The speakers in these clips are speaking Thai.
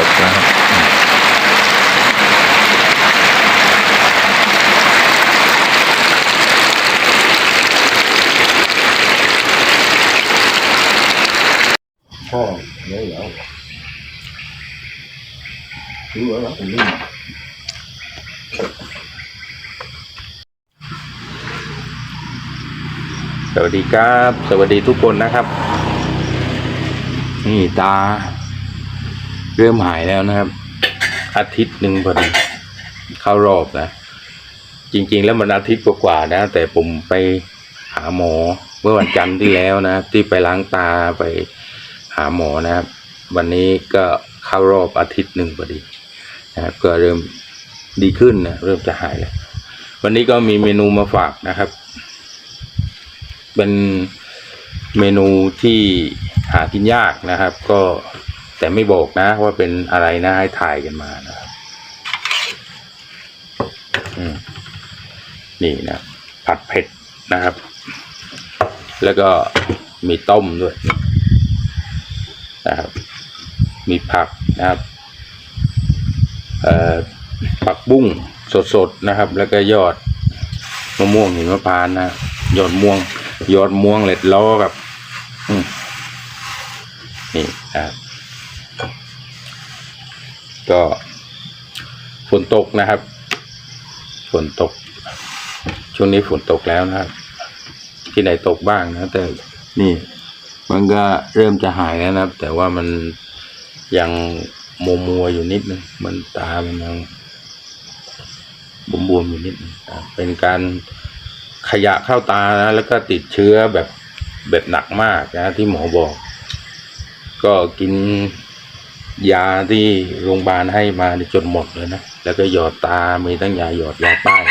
ตกนะครับอืมพ่อเดี๋ยวเดี๋ยวรู้แล้วผมนี่สวัสดีครับ สวัสดีทุกคนนะครับ นี่ตา เริ่มหายแล้วนะครับ อาทิตย์หนึ่งพอดีเข้ารอบนะ จริง ๆ แล้วมันอาทิตย์กว่าๆนะ แต่ผมไปหาหมอเมื่อวันจันทร์ที่แล้วนะที่ไปล้างตาไปหาหมอนะครับ วันนี้ก็เข้ารอบอาทิตย์หนึ่งพอดีนะครับก็เริ่มดีขึ้นนะเริ่มจะหายแล้ววันนี้ก็มีเมนูมาฝากนะครับ เป็นเมนูที่หากินยากนะครับ ก็ แต่ไม่บอกนะว่าเป็นอะไรนะให้ถ่ายกันมานะครับนี่นะ ผัดเผ็ดนะครับ แล้วก็มีต้มด้วยนะครับ มีผักนะครับผักบุ้งสดๆนะครับ แล้วก็ยอดมะม่วงหิมะพานต์นะ ยอดม่วง ยอดม่วงเล็ดล้อกับนี่นะครับ ก็ฝนตกนะครับฝนตก ช่วงนี้ฝนตกแล้วนะครับ ที่ไหนตกบ้างนะแต่นี่มันก็เริ่มจะหายแล้วนะครับ แต่ว่ามันยังมัวมัวๆอยู่นิดนึงมันตามันยังบวมๆอยู่นิดนึงเป็นการขยะเข้าตานะ แล้วก็ติดเชื้อแบบแบบหนักมากนะ ที่หมอบอก ก็กิน ยาที่โรงพยาบาลให้มาจนหมดเลยนะ แล้วก็หยอดตา มีทั้งยาหยอดยาป้าย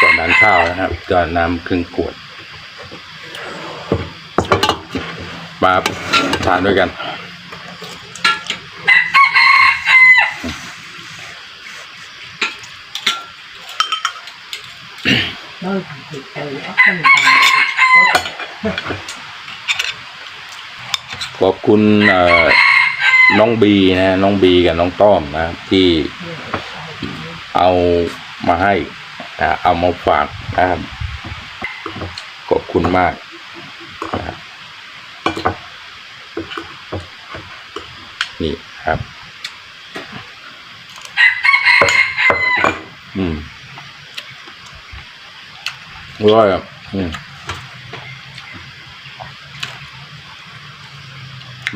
ก่อนทานข้าวนะครับก่อนน้ำครึ่งขวดมาทานด้วยกัน ขอบคุณน้องบีนะน้องบีกับน้องต้อมนะ ที่เอามาให้นะเอามาฝากนะครับขอบคุณมากนะนี่ครับ อืม อร่อยอะอืม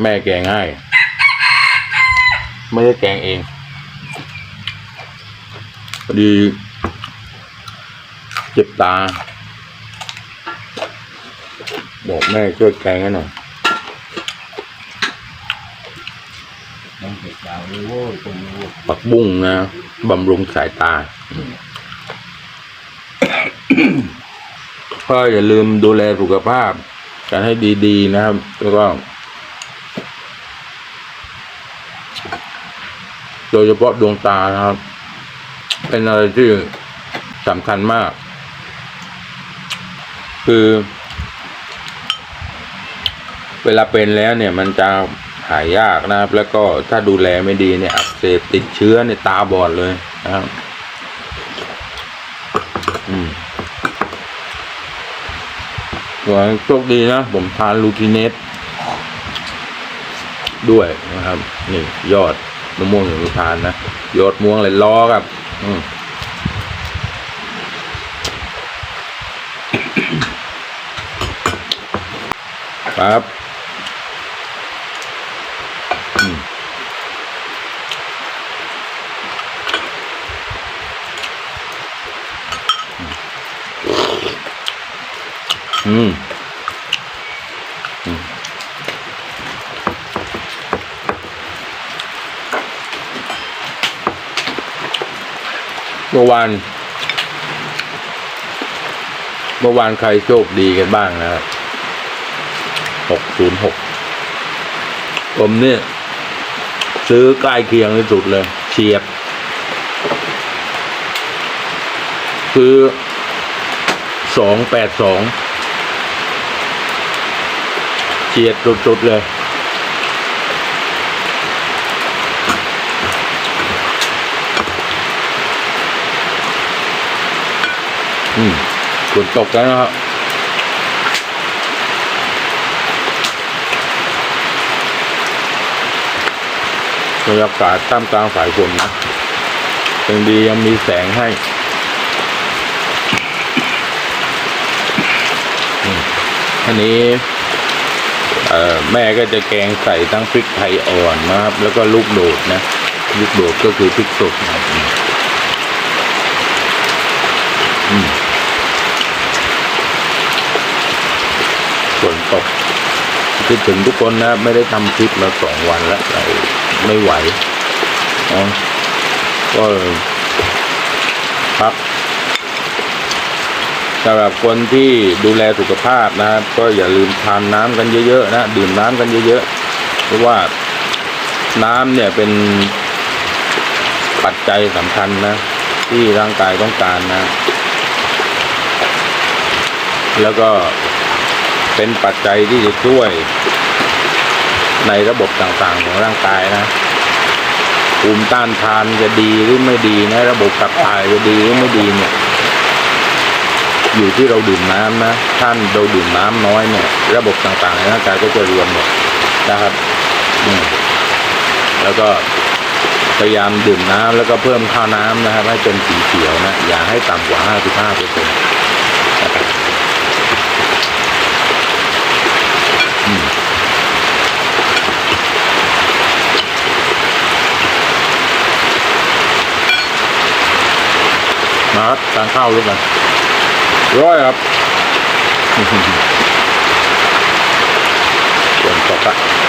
แม่แกงให้ไม่ได้แกงเองพอดีเจ็บตา บอกแม่ช่วยแกงให้หน่อย Đang thiệt đạo đi vô cùng vô ปักบุ้งนะบำรุงสายตา ก็อย่าลืมดูแลสุขภาพกันให้ดีๆนะครับ แล้วก็โดยเฉพาะดวงตานะครับ เป็นอะไรที่สำคัญมาก คือ เวลาเป็นแล้วเนี่ยมันจะหายยากนะครับ แล้วก็ถ้าดูแลไม่ดีเนี่ยอักเสบติดเชื้อในตาบอดเลยนะครับ อืม ส่วนโชคดีนะ ผมทานลูทิเนสด้วยนะครับ นี่ ยอดมะม่วงหิมพางทานะยอดม่วงเลยล้อครับ อืมครับ อืมเมื่อวาน เมื่อวานใครโชคดีกันบ้างนะครับหกศูนย์หกผมเนี่ย ซื้อใกล้เคียงที่สุดเลย เฉียบคือสองแปดสอง เฉียดสุดๆเลยอืมฝนตกแล้วนะครับบรรยากาศท่ามกลางสายฝนนะยังดียังมีแสงให้อันนี้ แม่ก็จะแกงใส่ทั้งพริกไทยอ่อนนะครับ แล้วก็ลูกโดดนะลูกโดดก็คือพริกสดนะครับอืมอืมฝนตกคิดถึงทุกคนนะ ไม่ได้ทำคลิปมาสองวันแล้วเราไม่ไหวเนาะก็พัก สำหรับคนที่ดูแลสุขภาพนะครับ ก็อย่าลืมทานน้ำกันเยอะๆนะดื่มน้ำกันเยอะๆเพราะว่าน้ำเนี่ยเป็นปัจจัยสำคัญนะ ที่ร่างกายต้องการนะ แล้วก็เป็นปัจจัยที่จะช่วยในระบบต่างๆของร่างกายนะภูมิต้านทานจะดีหรือไม่ดีนะ ระบบขับถ่ายจะดีหรือไม่ดีเนี่ย อยู่ที่เราดื่มน้ำนะท่านเราดื่มน้ำน้อยเนี่ย ระบบต่างๆในร่างกายก็จะรวนหมดนะครับแล้วก็พยายามดื่มน้ำแล้วก็เพิ่มข้าวน้ำนะครับ ให้เป็นสีเขียวนะอย่าให้ต่ำกว่า 55เปอร์เซ็นต์นะครับมาทานข้าวด้วยกัน ร้อยครับส่วนตกอะ